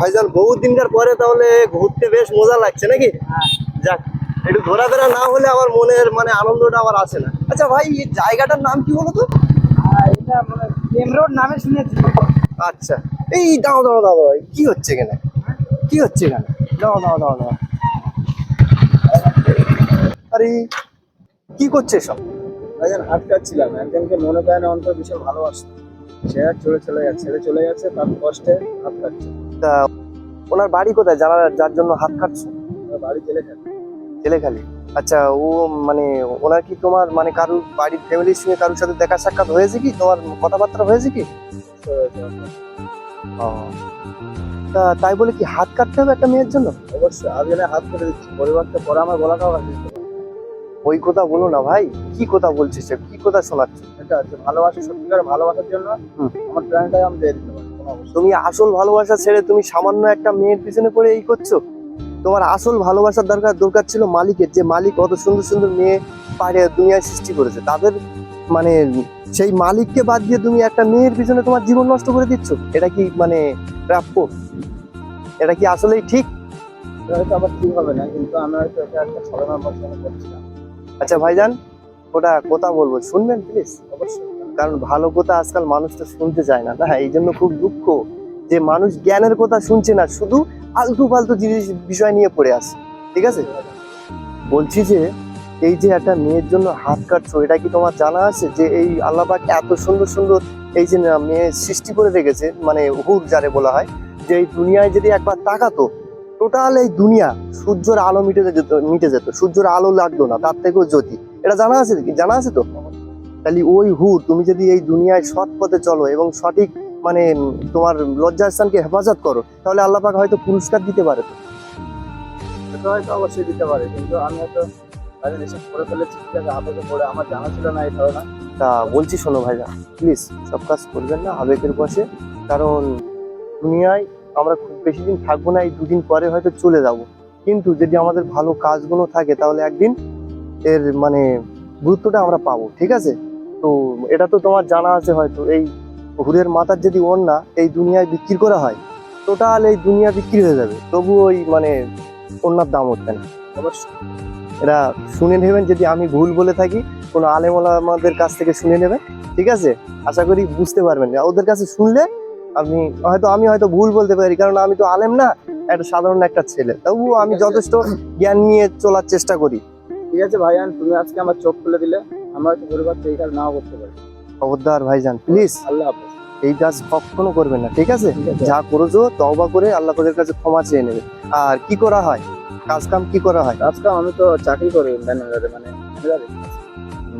ভাইজান বহুত দিনকার পরে তাহলে ঘুরতে বেশ মজা লাগছে নাকি? যাক একটু ঘোরাফেরা না হলে আমার মনের মানে আনন্দটা আবার আসে না। আচ্ছা ভাই এই জায়গাটার নাম কি বলো তো? এটা মানে রোড নামে শুনেছি। আচ্ছা এই দাও দাও দাও ভাই কি হচ্ছে এখানে? কি হচ্ছে এখানে? দাও দাও দাও দাও। আরে কি করছে সব? ভাইজান হাত কাটছিলাম একজনকে মনে পায় না অন্তর ভীষণ ভালোবাসতো। সে আর চলে চলে যাচ্ছে ছেড়ে চলে যাচ্ছে তার কষ্টে হাত কাটছে তা ওনার বাড়ি কোথায়? যারা যার জন্য হাত কাটছো? ওর বাড়ি জেলে থাকে আচ্ছা ও মানে ওনার কি তোমার মানে কারুর বাড়ির ফ্যামিলির সঙ্গে কারোর সাথে দেখা সাক্ষাৎ হয়েছে কি? তোমার কথাবার্তা হয়েছে কি? ও। তা তাই বলে কি হাত কাটতে হবে একটা মেয়ের জন্য? অবশ্যই আমি হাত দিচ্ছি। পরিবারটা পরে আমার গলাটাও ওই কথা বলো না ভাই কি কথা বলছিস? কি কথা শোনাচ্ছ? এটা ভালোবাসা সত্যিকার ভালোবাসার জন্য। আমার প্রাণটাই আমি দিয়ে তুমি আসল ভালোবাসা ছেড়ে তুমি সামান্য একটা মেয়ের পিছনে পড়ে এই করছ? তোমার আসল ভালোবাসার দরকার দরকার ছিল মালিকের যে মালিক কত সুন্দর সুন্দর মেয়ে পাড়ে দুনিয়ায় সৃষ্টি করেছে। তাদের মানে সেই মালিককে বাদ দিয়ে তুমি একটা মেয়ের পিছনে তোমার জীবন নষ্ট করে দিচ্ছ। এটা কি মানে প্রাপ্য? এটা কি আসলেই ঠিক? হয়তো আবার ঠিক হবে না কিন্তু আমি হয়তো এটা একটা ছলনার আচ্ছা ভাইজান ওটা কথা বলব। শুনবেন প্লিজ অবশ্যই। কারণ ভালো কথা আজকাল মানুষ তো শুনতে চায় না না? এই জন্য খুব দুঃখ যে মানুষ জ্ঞানের কথা শুনছে না, শুধু আলতু ফালতু জিনিস, বিষয় নিয়ে পড়ে আসে ঠিক আছে? বলছি যে, এই যে একটা মেয়ের জন্য হাত কাটছো এটা কি তোমার জানা আছে যে এই আল্লাহবাক এত সুন্দর সুন্দর এই যে মেয়ে সৃষ্টি করে রেখেছে মানে হুর যারে বলা হয়, যে এই দুনিয়ায় যদি একবার তাকাতো, টোটাল এই দুনিয়া সূর্যের আলো মিটে যেত মিটে যেত, সূর্যের আলো লাগতো না, তার থেকেও জ্যোতি, এটা জানা আছে কি? জানা আছে তো? তাহলে ওই হুর তুমি যদি এই দুনিয়ায় সৎ পথে চলো এবং সঠিক মানে তোমার লজ্জাস্থানকে হেফাজত করো তাহলে আল্লাহ পাক হয়তো পুরস্কার দিতে পারে তো। হয়তো অবশ্যই দিতে পারে কিন্তু আমি হয়তো তাদের এসব করে ফেলেছি ঠিক আছে পড়ে আমার জানা ছিল না এই ধারণা। তা বলছি শোনো ভাইজা প্লিজ সব কাজ করবেন না আবেগের বসে কারণ দুনিয়ায় আমরা খুব বেশি দিন থাকব না এই দুদিন পরে হয়তো চলে যাব। কিন্তু যদি আমাদের ভালো কাজগুলো থাকে তাহলে একদিন এর মানে গুরুত্বটা আমরা পাবো ঠিক আছে? তো এটা তো তোমার জানা আছে হয়তো। এই হুরের মাথার যদি ওড়না এই দুনিয়ায় বিক্রি করা হয় টোটাল এই দুনিয়া বিক্রি হয়ে যাবে। তবু ওই মানে ওড়নার দাম উঠবে না। এটা শুনে নেবেন যদি আমি ভুল বলে থাকি কোনো আলেমলা আমাদের কাছ থেকে শুনে নেবেন ঠিক আছে? আশা করি বুঝতে পারবেন। ওদের কাছে শুনলে আপনি হয়তো আমি হয়তো ভুল বলতে পারি কারণ আমি তো আলেম না একটা সাধারণ একটা ছেলে। তবুও আমি যথেষ্ট জ্ঞান নিয়ে চলার চেষ্টা করি। ঠিক আছে ভাইয়ান তুমি আজকে আমার চোখ খুলে দিলে। আমরা হয়তো পরিবার এই কাজ নাও করতে পারি। খবরদার ভাইজান প্লিজ আল্লাহ হাফেজ। এই কাজ কখনো করবেন না ঠিক আছে? যা করেছ তওবা করে আল্লাহ তাদের কাছে ক্ষমা চেয়ে নেবে। আর কি করা হয়? কাজ কাম কি করা হয়? আজকে আমি তো চাকরি করি ম্যানেজারে মানে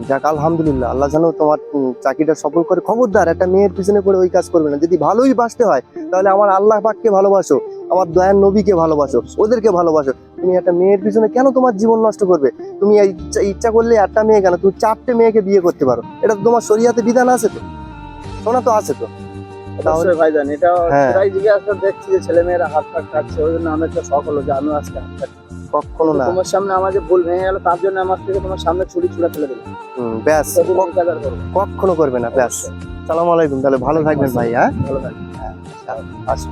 যাক আলহামদুলিল্লাহ আল্লাহ জানো তোমার চাকরিটা সফল করে। খবরদার একটা মেয়ের পিছনে পড়ে ওই কাজ করবে না। যদি ভালোই বাসতে হয় তাহলে আমার আল্লাহ পাককে ভালোবাসো। আমার দয়ার নবীকে ভালোবাসো ওদেরকে ভালোবাসো। তুমি একটা মেয়ের পিছনে কেন তোমার জীবন নষ্ট করবে? তুমি ইচ্ছা- করলে একটা মেয়ে কেন? তুমি চারটে মেয়েকে বিয়ে করতে পারো। এটা তো তোমার শরিয়াতে বিধান আছে তো? শোনা তো আছে তো? ভাইজান এটা হ্যাঁ। জিজ্ঞাসা দেখছি যে ছেলে মেয়েরা হাত কাটছে ওই জন্য আমার একটা শখ হলো যে আমি আজকে হাত কাটছি। কখনো না। তোমার সামনে আমার যে ভুল ভেঙে গেল তার জন্য আমার থেকে তোমার সামনে ছুরি ছুড়ে ফেলে হুম, ব্যাস। কখনো করবে না ব্যাস। সালাম আলাইকুম তাহলে ভালো থাকবেন ভাই হ্যাঁ? ভালো থাকবে আসো